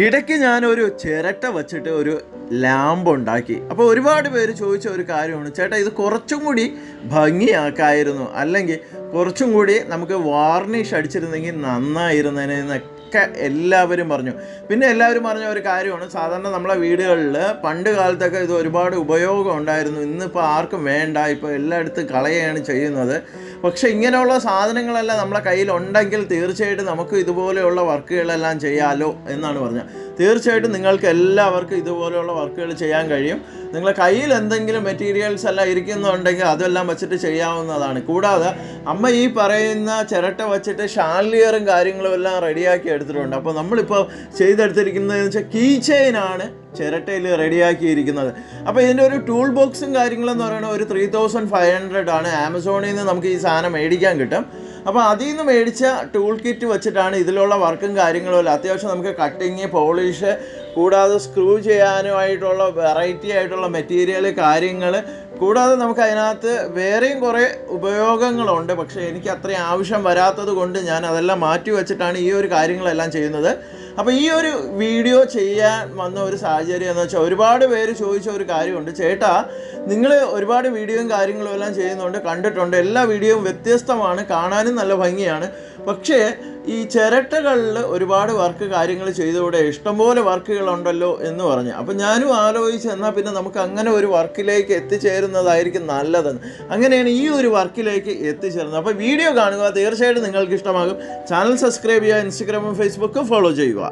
ഇടയ്ക്ക് ഞാനൊരു ചിരട്ട വച്ചിട്ട് ഒരു ലാമ്പ് ഉണ്ടാക്കി. അപ്പോൾ ഒരുപാട് പേര് ചോദിച്ച ഒരു കാര്യമാണ് ചേട്ടാ ഇത് കുറച്ചും കൂടി ഭംഗിയാക്കായിരുന്നു. അല്ലെങ്കിൽ കുറച്ചും കൂടി നമുക്ക് വാർണിഷ് അടിച്ചിരുന്നെങ്കിൽ നന്നായിരുന്നേനെ എന്നൊക്കെ എല്ലാവരും പറഞ്ഞു. പിന്നെ എല്ലാവരും പറഞ്ഞ ഒരു കാര്യമാണ് സാധാരണ നമ്മളെ വീടുകളിൽ പണ്ട് കാലത്തൊക്കെ ഇത് ഒരുപാട് ഉപയോഗം ഉണ്ടായിരുന്നു. ഇന്നിപ്പോൾ ആർക്കും വേണ്ട ഇപ്പോൾ എല്ലായിടത്തും കളയുകയാണ് ചെയ്യുന്നത്. പക്ഷേ ഇങ്ങനെയുള്ള സാധനങ്ങളെല്ലാം നമ്മളെ കയ്യിലുണ്ടെങ്കിൽ തീർച്ചയായിട്ടും നമുക്ക് ഇതുപോലെയുള്ള വർക്കുകളെല്ലാം ചെയ്യാമല്ലോ എന്നാണ് പറഞ്ഞത്. തീർച്ചയായിട്ടും നിങ്ങൾക്ക് എല്ലാവർക്കും ഇതുപോലെയുള്ള വർക്കുകൾ ചെയ്യാൻ കഴിയും. നിങ്ങളുടെ കയ്യിൽ എന്തെങ്കിലും മെറ്റീരിയൽസ് എല്ലാം ഇരിക്കുന്നുണ്ടെങ്കിൽ അതെല്ലാം വെച്ചിട്ട് ചെയ്യാവുന്നതാണ്. കൂടാതെ അമ്മ ഈ പറയുന്ന ചിരട്ട വെച്ചിട്ട് ഷാൻലിയറും കാര്യങ്ങളും എല്ലാം റെഡിയാക്കി എടുത്തിട്ടുണ്ട്. അപ്പോൾ നമ്മളിപ്പോൾ ചെയ്തെടുത്തിരിക്കുന്നതെന്ന് വെച്ചാൽ കീ ചെയിനാണ് ചിരട്ടയിൽ റെഡിയാക്കിയിരിക്കുന്നത്. അപ്പോൾ ഇതിന്റെ ഒരു ടൂൾ ബോക്സും കാര്യങ്ങളെന്ന് പറയുന്നത് ഒരു ത്രീ തൗസൻഡ് ഫൈവ് ഹൺഡ്രഡ് ആണ്. ആമസോണിൽ നിന്ന് നമുക്ക് ഈ സാധനം മേടിക്കാൻ കിട്ടും. അപ്പോൾ അതിൽ നിന്ന് മേടിച്ച ടൂൾ കിറ്റ് വെച്ചിട്ടാണ് ഇതിലുള്ള വർക്കും കാര്യങ്ങളും അല്ല അത്യാവശ്യം നമുക്ക് കട്ടിങ് പോളിഷ് കൂടാതെ സ്ക്രൂ ചെയ്യാനുമായിട്ടുള്ള വെറൈറ്റി ആയിട്ടുള്ള മെറ്റീരിയൽ കാര്യങ്ങൾ. കൂടാതെ നമുക്ക് അതിനകത്ത് വേറെയും കുറേ ഉപയോഗങ്ങളുണ്ട്. പക്ഷേ എനിക്ക് അത്രയും ആവശ്യം വരാത്തത് കൊണ്ട് ഞാൻ അതെല്ലാം മാറ്റി വെച്ചിട്ടാണ് ഈ ഒരു കാര്യങ്ങളെല്ലാം ചെയ്യുന്നത്. അപ്പോൾ ഈ ഒരു വീഡിയോ ചെയ്യാൻ വന്ന ഒരു സാഹചര്യം എന്ന് വെച്ചാൽ ഒരുപാട് പേര് ചോദിച്ച ഒരു കാര്യമുണ്ട്. ചേട്ടാ നിങ്ങൾ ഒരുപാട് വീഡിയോയും കാര്യങ്ങളും എല്ലാം ചെയ്യുന്നുണ്ട് കണ്ടിട്ടുണ്ട്. എല്ലാ വീഡിയോയും വ്യത്യസ്തമാണ് കാണാനും നല്ല ഭംഗിയാണ്. പക്ഷേ ഈ ചിരട്ടകളിൽ ഒരുപാട് വർക്ക് കാര്യങ്ങൾ ചെയ്തുകൂടെ? ഇഷ്ടംപോലെ വർക്കുകളുണ്ടല്ലോ എന്ന് പറഞ്ഞു. അപ്പം ഞാനും ആലോചിച്ച് എന്നാൽ പിന്നെ നമുക്ക് അങ്ങനെ ഒരു വർക്കിലേക്ക് എത്തിച്ചേരുന്നതായിരിക്കും നല്ലതെന്ന്. അങ്ങനെയാണ് ഈ ഒരു വർക്കിലേക്ക് എത്തിച്ചേരുന്നത്. അപ്പോൾ വീഡിയോ കാണുക തീർച്ചയായിട്ടും നിങ്ങൾക്ക് ഇഷ്ടമാകും ചാനൽ സബ്സ്ക്രൈബ് ചെയ്യുക ഇൻസ്റ്റഗ്രാമും ഫേസ്ബുക്കും ഫോളോ ചെയ്യുക.